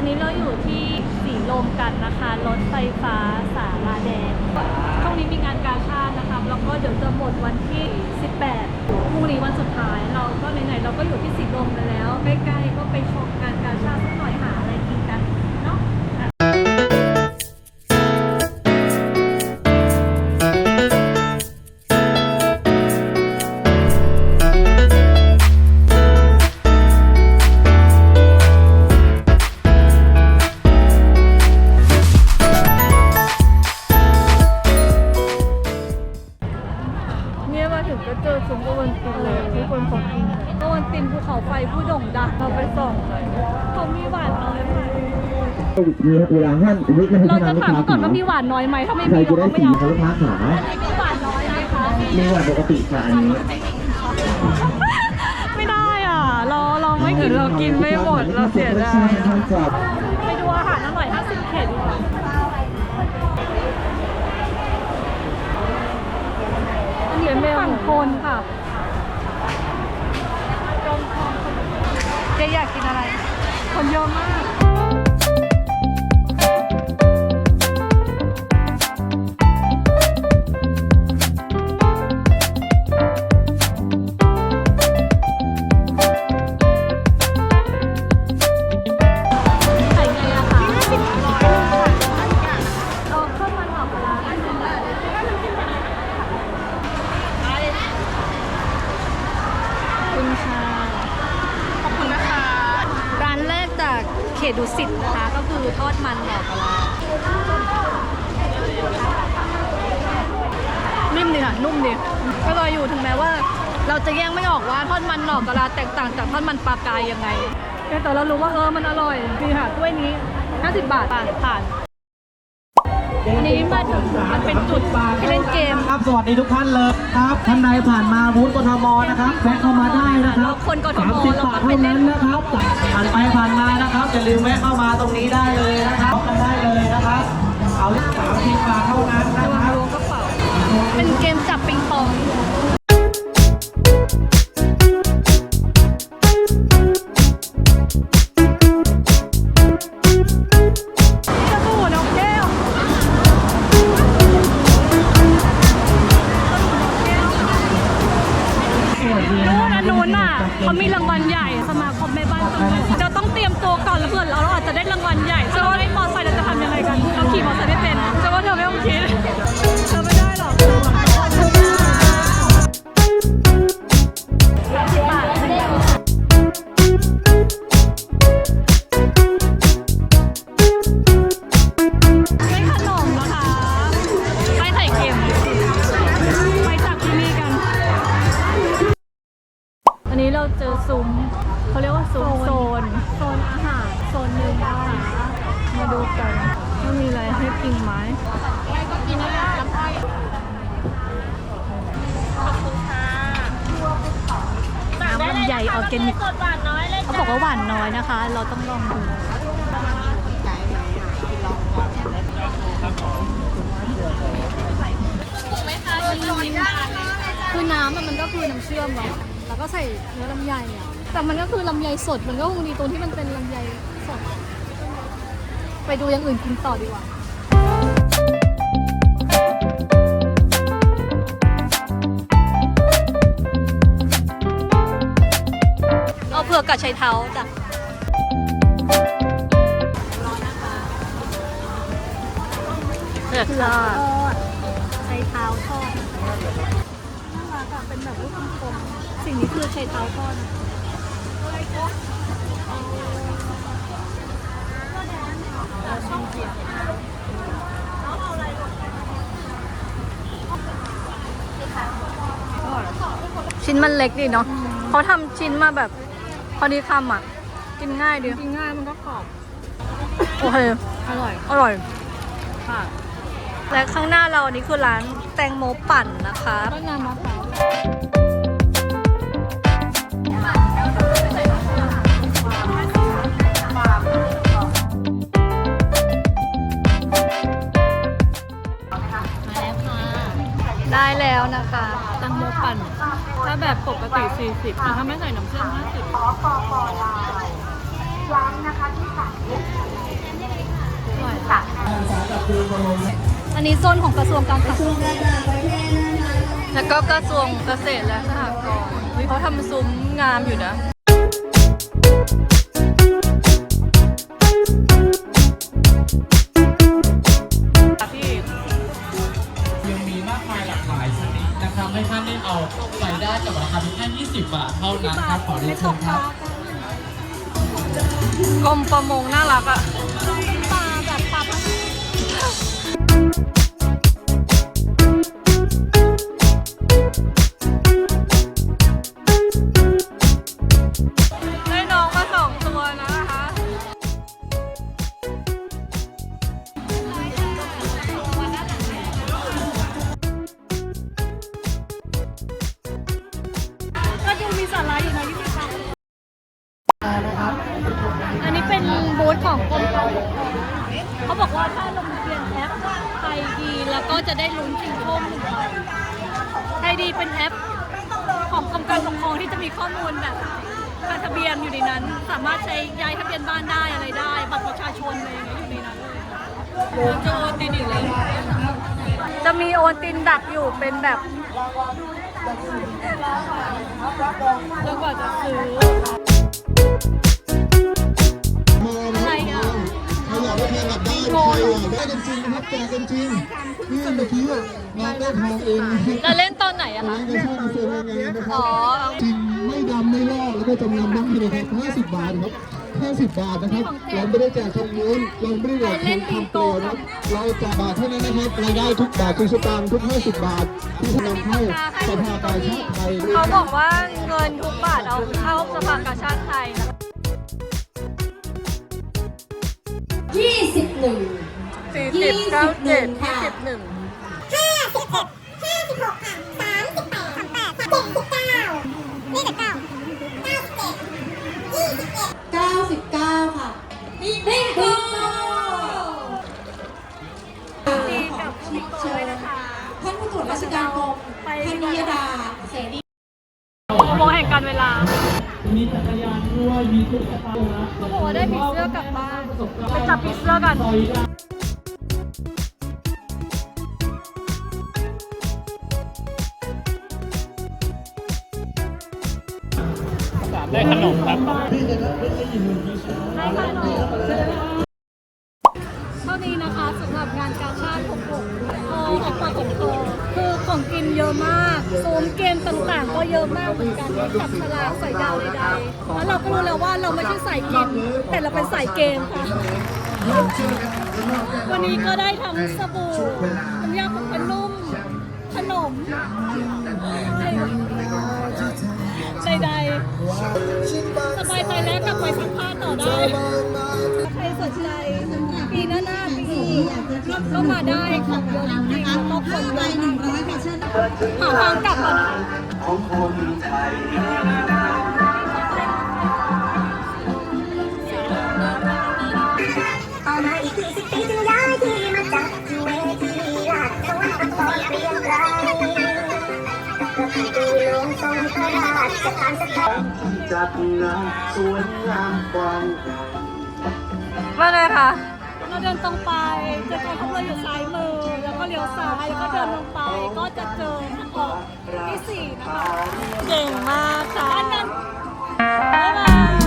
อนนี้เราอยู่ที่สีลมกันนะคะรถไฟฟ้าสาราแดงช่วงนี้มีงานกาชาตินะคะแล้วก็เดี๋ยวจะหมดวันที่ 18พรุ่งนี้วันสุดท้าย เราก็ไหนๆเราก็อยู่ที่สีลมกันแล้วใกล้ๆก็ไปชมงานกาชาติสักหน่อยค่ะ มีเวลาห้ามวิทย์ไม่ให้เราทางจะลูกถามค้าก่อนว่ามีหวานน้อยไหมถ้าไม่ใครมีจะเราได้ก็ไม่สีเอาคะลูกค้าขามีหวานน้อยไหมคะมีวันปกติค่ะอันนี้ไม่ได้อะ เราเราไม่กินเรากินไม่หมดเราเสียดายทางจอบไปดูอาหารอร่อย50เขตดีกว่าอันนี้เป็นฝั่งโคนค่ะเจอยากกินอะไร คนเยอะมาก ตดุสิตนะคะ ก็คือทอดมันหอปลานิ่มดีค่ะ นุ่มดีก็รออยู่ถึงแม้ว่า เราจะแยกไม่ออกว่าทอดมันหน่อกะลาแตกต่างจากทอดมันปลากายยังไงแต่เรารู้ว่าเออมันอร่อยดีค่ะถ้วยนี้50บาทผ่านผ่าน อันนี้มาถึงมันเป็นจุดที่เล่นเกม ครับสวัสดีทุกท่านเลยครับท่านใดผ่านมาบูธกทมนะครับแวะเข้ามาได้นะครับเราคนกทมสามสิบบาทเท่านั้นนะครับผ่านไปผ่านมานะครับอย่าลืมแวะเข้ามาตรงนี้ได้เลยนะครับกันได้เลยนะครับเอาสามสิบบาทเท่านั้นนะครับล้วงกระเป๋าเป็นเกมจับปิงปอง นอะ เราเจอซุ้มเขาเรียกว่าซุ้มโซน โซนอาหาร โซนหนึ่งนะคะมาดูกันว่ามีอะไรให้กินไหมน้ำลำไยออร์แกนิกเขาบอกว่าหวานน้อยนะคะ เราต้องลองดูคือน้ำอะมันก็คือน้ำเชื่อมเนาะแล้ว ก็ใส่เนื้อลำไยอะแต่มันก็คือลำไยสดมันก็คงดีตรงที่มันเป็นลำไยสดไปดูอย่างอื่นกินต่อดีกว่าเอาเผือกกับไชเท้าจ้ะเผือกทอดไชเท้าทอดน่ารักอะเป็นแบบลูกกลมๆ สิ่งนี้คือไชเท้าทอดนชิ้นมันเล็กดีเนาะเขาทำชิ้นมาแบบพอดีคำอะ กินง่ายดีกินง่ายมันก็กรอบโอเคอร่อย อร่อยค่ะและข้างหน้าเราอันนี้คือร้านแตงโมปั่นนะคะก็น้ำมะพร้าว ได้แล้วนะคะตังโมปั่นถ้าแบบปกติ 40ถ้าไม่ใส่น้ำเชื่อม50ขอปอปอลาวย้ำนะคะที่สั่งอันนี้โซนของกระทรวงการต่างปรแล้วก็กระทรวงเกษตรและสหกรณ์เขาทำซุ้มงามอยู่นะ นะครับให้ท่านได้เอาไปได้กับราคาเพียงแค่20 บาทเท่านั้นครับขอเรียนเชิญครับกรมประมงน่ารักอะ อันนี้เป็นบูธของกรมการปกครองเขาบอกว่าถ้าลงทะเบียนแอปไทยดีแล้วก็จะได้ลุ้นชิงโชคหนึ่งใบไทยดีเป็นแอปของกรมการปกครองที่จะมีข้อมูลแบบการทะเบียนอยู่ในนั้น สามารถใช้ย้ายทะเบียนบ้านได้อะไรได้บัตรประชาชนอะไรอย่างเงี้ยอยู่ในนั้นเลยจะโอนตินอีกแล้วจะมีโอนตินดักอยู่เป็นแบบแล้วกว่าจะซื้อ กได้กันจริงนะครับแจกกันจริงนี่เมื่อกี้อะงานได้ทองเองนะครับจะเล่นตอนไหนอะคะร้านกระชากเซนงานนะคอ๋รัอบจริงไม่ดำไม่ลอกแล้วก็จำนำได้นะครับ 50 บาทครับ50บาทนะครับเราไม่ได้แจกทองม้วนเราไม่ได้แจกทองคำเปลวนะครับเราแจกบาทเท่านั้นนะครับรายได้ทุกบาททุกสตางค์ทุก 50 บาทที่นำเข้าสภากาชาติไทยเขาบอกว่าเงินทุกบาทเอาเข้าสภากาชาติไทยนะยี่ สิบหนึ่งสี่สิบเก้าเจ็ดยี่สิบหนึ่งห้าสิบหกห้าสิบหกค่ะสามสิบแปดสามแปดเจ็ดสิบเก้านี่สิบเก้าเก้าสิบเจ็ดยี่สิบเอ็ดเก้าสิบเก้าค่ะบิ๊กโกดีกับชิคโก้นะคะท่านผู้ตรวจราชการกรมพันนิยดาเสรีโมแห่งการเวลา มีจักรยานด้วยมีตุ๊กตานะเขาบอกว่าได้ผีเสื้อกลับบ้าน ไปจับผีเสื้อกัน ได้ขนมครับเท่านี้นะคะสำหรับงานกาชาติ66โอออกปากของโตคือของกินเยอะมากโซมเกมต่างๆ ก็เยอะมากเหมือนกันจับฉลากใส่ดาวใดๆแล้วเราก็รู้แล้วว่าเราไม่ใช่สายกิน แต่เราเป็นสายเกมค่ะวันนี้ก็ได้ทั้งสบู่น้ำยาปลุกผ้านุ่มขนม ดๆสบายใจแล้วกลับไปพักผ้าต่อได้ใครสนใจปีหน้าหน้าปีก็มาได้ของเยอะจริงๆแล้วก็คนเยอะมากหาทางกลับก่อนนไทย ระราชทานสถานจัดงานสวยงามกว้างว่าไงคะเราเดินตรงไปจะเจอกองทัพเรืออยู่ซ้ายมือ แล้วก็เลี้ยวซ้ายแล้วก็เดินลงไปก็จะเจอทางออกที่สี่นะคะ เก่งมากค่ะอันนั้นบ๊ายบาย